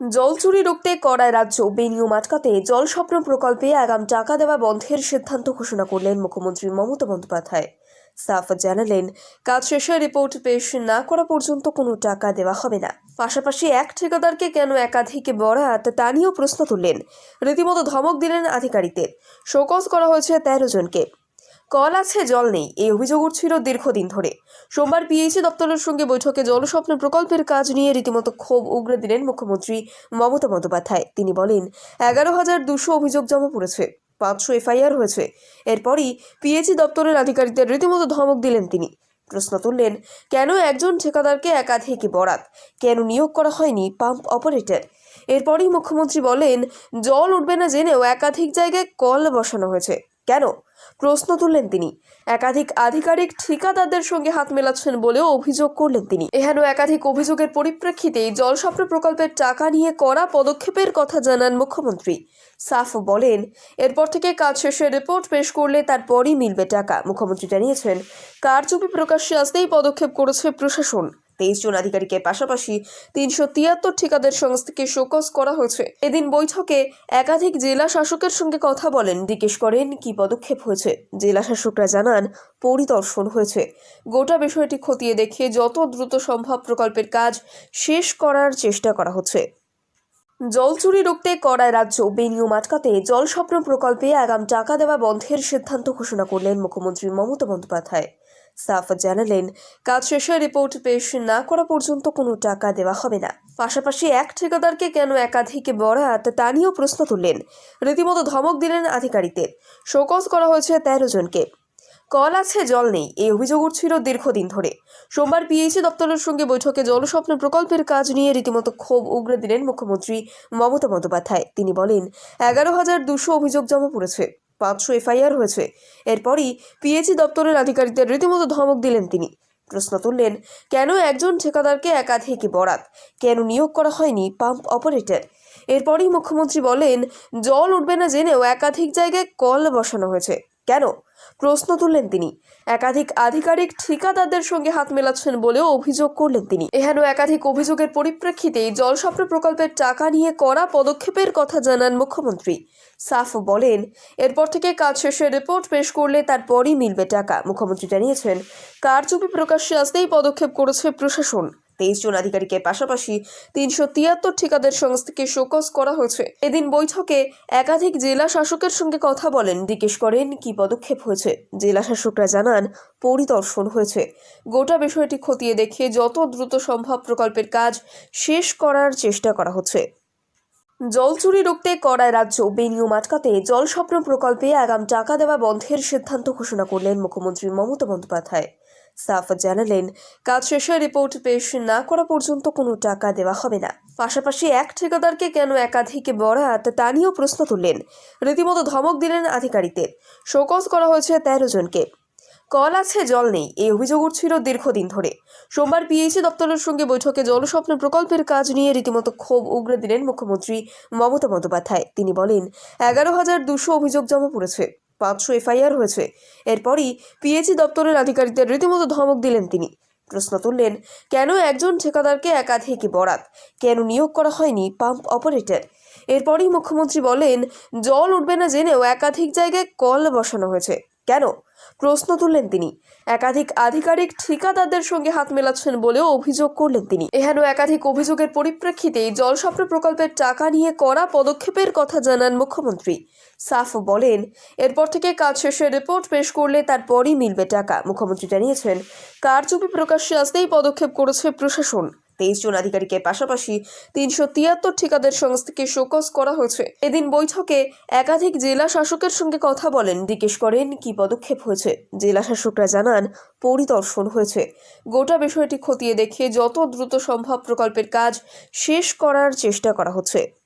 জল চুরি রুখতে করায় রাজ্য। বেনিয়ম আটকাতে জল স্বপ্ন প্রকল্পে আগাম টাকা দেওয়া বন্ধের সিদ্ধান্ত ঘোষণা করলেন মুখ্যমন্ত্রী মমতা বন্দ্যোপাধ্যায়। সাফ জানালেন, কাজ শেষে রিপোর্ট পেশ না করা পর্যন্ত কোনো টাকা দেওয়া হবে না। পাশাপাশি এক ঠিকাদারকে কেন একাধিক বরাত তা নিয়েও প্রশ্ন তুললেন। রীতিমতো ধমক দিলেন আধিকারিকদের। শোকজ করা হয়েছে তেরো জনকে। কল আছে, জল নেই। এই অভিযোগ উঠছিল দীর্ঘদিন ধরে। সোমবার পিএইচি দপ্তরের সঙ্গে বৈঠকে জলস্বপ্ন প্রকল্পের কাজ নিয়ে রীতিমতো ক্ষোভ উগরে দিলেন মুখ্যমন্ত্রী মমতা বন্দ্যোপাধ্যায়। তিনি বলেন, এগারো হাজার দুশো অভিযোগ জমা পড়েছে, পাঁচশো এফআইআর হয়েছে। এরপরই পিএইচি দপ্তরের আধিকারিকদের রীতিমতো ধমক দিলেন তিনি। প্রশ্ন তুললেন, কেন একজন ঠিকাদারকে একাধিক বরাত? কেন নিয়োগ করা হয়নি পাম্প অপারেটর? এরপরই মুখ্যমন্ত্রী বলেন, জল উঠবে না জেনেও একাধিক জায়গায় কল বসানো হয়েছে। কেন? প্রশ্ন তুললেন তিনি। একাধিক আধিকারিক ঠিকাদারদের সঙ্গে হাত মেলাচ্ছেন বলেও অভিযোগ করলেন তিনি। এহেন একাধিক অভিযোগের পরিপ্রেক্ষিতে জল স্বপ্ন প্রকল্পের টাকা নিয়ে করা পদক্ষেপের কথা জানান মুখ্যমন্ত্রী। সাফ বলেন, এরপর থেকে কাজ শেষে রিপোর্ট পেশ করলে তারপরই মিলবে টাকা। মুখ্যমন্ত্রী জানিয়েছেন, কারচুপি প্রকাশ্যে আসতেই পদক্ষেপ করেছে প্রশাসন। তেইশ জন আধিকারিকের পাশাপাশি তিনশো তিয়াত্তর ঠিকাদার সংস্থাকে শোকজ করা হয়েছে। এদিন বৈঠকে একাধিক জেলা শাসকের সঙ্গে কথা বলেন। জিজ্ঞেস করেন, কি পদক্ষেপ হয়েছে? জেলা শাসকরা জানান, পরিদর্শন হয়েছে। গোটা বিষয়টি খতিয়ে দেখে যত দ্রুত সম্ভব প্রকল্পের কাজ শেষ করার চেষ্টা করা হচ্ছে। জল চুরি রুখতে করায় রাজ্য বেনিয়ম আটকাতে জল স্বপ্ন প্রকল্পে আগাম টাকা দেওয়া বন্ধের সিদ্ধান্ত ঘোষণা করলেন মুখ্যমন্ত্রী মমতা বন্দ্যোপাধ্যায়। সাফ জানালেন, কাজ শেষে রিপোর্ট পেশ না করা পর্যন্ত কোনো টাকা দেওয়া হবে না। পাশাপাশি এক ঠিকাদারকে কেন একাধিক বরাত তা নিয়েও প্রশ্ন তুললেন। রীতিমতো ধমক দিলেন আধিকারিকদের। শোকজ করা হয়েছে তেরো জনকে। কল আছে, জল নেই, এই অভিযোগ উঠছিল দীর্ঘদিন ধরে। সোমবার পিএইচি দপ্তরের সঙ্গে বৈঠকে জলস্বপ্ন প্রকল্পের কাজ নিয়ে রীতিমতো ক্ষোভ উগরে দিলেন মুখ্যমন্ত্রী মমতা বন্দ্যোপাধ্যায়। তিনি বলেন, এগারো হাজার দুশো অভিযোগ জমা পড়েছে। পাঁচশো এফআইআর হয়েছে। এরপরই পিএইচি দপ্তরের আধিকারিকদের রীতিমতো ধমক দিলেন তিনি। প্রশ্ন তুললেন, কেন একজন ঠিকাদারকে একাধিক বরাত? কেন নিয়োগ করা হয়নি পাম্প অপারেটর? এরপরই মুখ্যমন্ত্রী বলেন, জল উঠবে না জেনেও একাধিক জায়গায় কল বসানো হয়েছে। কেন? প্রশ্ন তুললেন তিনি। একাধিক আধিকারিক ঠিকাদারদের সঙ্গে হাত মেলাচ্ছেন বলেও অভিযোগ করলেন তিনি। এহেন একাধিক অভিযোগের পরিপ্রেক্ষিতে জল স্বপ্ন প্রকল্পের টাকা নিয়ে করা পদক্ষেপের কথা জানান মুখ্যমন্ত্রী। সাফ বলেন, এরপর থেকে কাজ শেষে রিপোর্ট পেশ করলে তারপরই মিলবে টাকা। মুখ্যমন্ত্রী জানিয়েছেন, কারচুপি প্রকাশ্যে আসতেই পদক্ষেপ করেছে প্রশাসন। তেইশ জন আধিকারিকের পাশাপাশি তিনশো তিয়াত্তর ঠিকাদার সংস্থাকে শোকজ করা হয়েছে। এদিন বৈঠকে একাধিক জেলা শাসকের সঙ্গে কথা বলেন। জিজ্ঞেস করেন, কি পদক্ষেপ হয়েছে? জেলা শাসকরা জানান, পরিদর্শন হয়েছে। গোটা বিষয়টি খতিয়ে দেখে যত দ্রুত সম্ভব প্রকল্পের কাজ শেষ করার চেষ্টা করা হচ্ছে। জল চুরি রুখতে করায় রাজ্য বেনিয়ম আটকাতে জল স্বপ্ন প্রকল্পে আগাম টাকা দেওয়া বন্ধের সিদ্ধান্ত ঘোষণা করলেন মুখ্যমন্ত্রী মমতা বন্দ্যোপাধ্যায়। সাফ জানালেন, কাজ শেষে রিপোর্ট পেশ না করা পর্যন্ত কোনো টাকা দেওয়া হবে না। পাশাপাশি এক ঠিকাদারকে কেন একাধিক বরাত তা নিয়েও প্রশ্ন তুললেন। রীতিমতো ধমক দিলেন আধিকারিকদের। শোকজ করা হয়েছে তেরো জনকে। কল আছে, জল নেই, এই অভিযোগ উঠছিল দীর্ঘদিন ধরে। সোমবার পিএইচি দপ্তরের সঙ্গে বৈঠকে জলস্বপ্ন প্রকল্পের কাজ নিয়ে রীতিমতো ক্ষোভ উগরে দিলেন মুখ্যমন্ত্রী মমতা বন্দ্যোপাধ্যায়। তিনি বলেন, এগারো হাজার দুশো অভিযোগ জমা পড়েছে। পাঁচশো এফআইআর হয়েছে। এরপরই পিএইচি দপ্তরের আধিকারিকদের রীতিমতো ধমক দিলেন তিনি। প্রশ্ন তুললেন, কেন একজন ঠিকাদারকে একাধিক বরাত? কেন নিয়োগ করা হয়নি পাম্প অপারেটর? এরপরই মুখ্যমন্ত্রী বলেন, জল উঠবে না জেনেও একাধিক জায়গায় কল বসানো হয়েছে। কেন? প্রশ্ন তুললেন তিনি। একাধিক আধিকারিক ঠিকাদারদের সঙ্গে হাত মেলাচ্ছেন বলেও অভিযোগ করলেন তিনি। এহেন একাধিক অভিযোগের পরিপ্রেক্ষিতে স্বপ্ন প্রকল্পের টাকা নিয়ে করা পদক্ষেপের কথা জানান মুখ্যমন্ত্রী। সাফ বলেন, এরপর থেকে কাজ শেষে রিপোর্ট পেশ করলে তারপরই মিলবে টাকা। মুখ্যমন্ত্রী জানিয়েছেন, কারচুপি প্রকাশ্যে আসতেই পদক্ষেপ করেছে প্রশাসন। তেইশ জন আধিকারিকের পাশাপাশি তিনশো তিয়াত্তর ঠিকাদের সংস্থাকে শোকজ করা হয়েছে। এদিন বৈঠকে একাধিক জেলা শাসকের সঙ্গে কথা বলেন। জিজ্ঞেস করেন, কি পদক্ষেপ হয়েছে? জেলা শাসকরা জানান, পরিদর্শন হয়েছে। গোটা বিষয়টি খতিয়ে দেখে যত দ্রুত সম্ভব প্রকল্পের কাজ শেষ করার চেষ্টা করা হচ্ছে।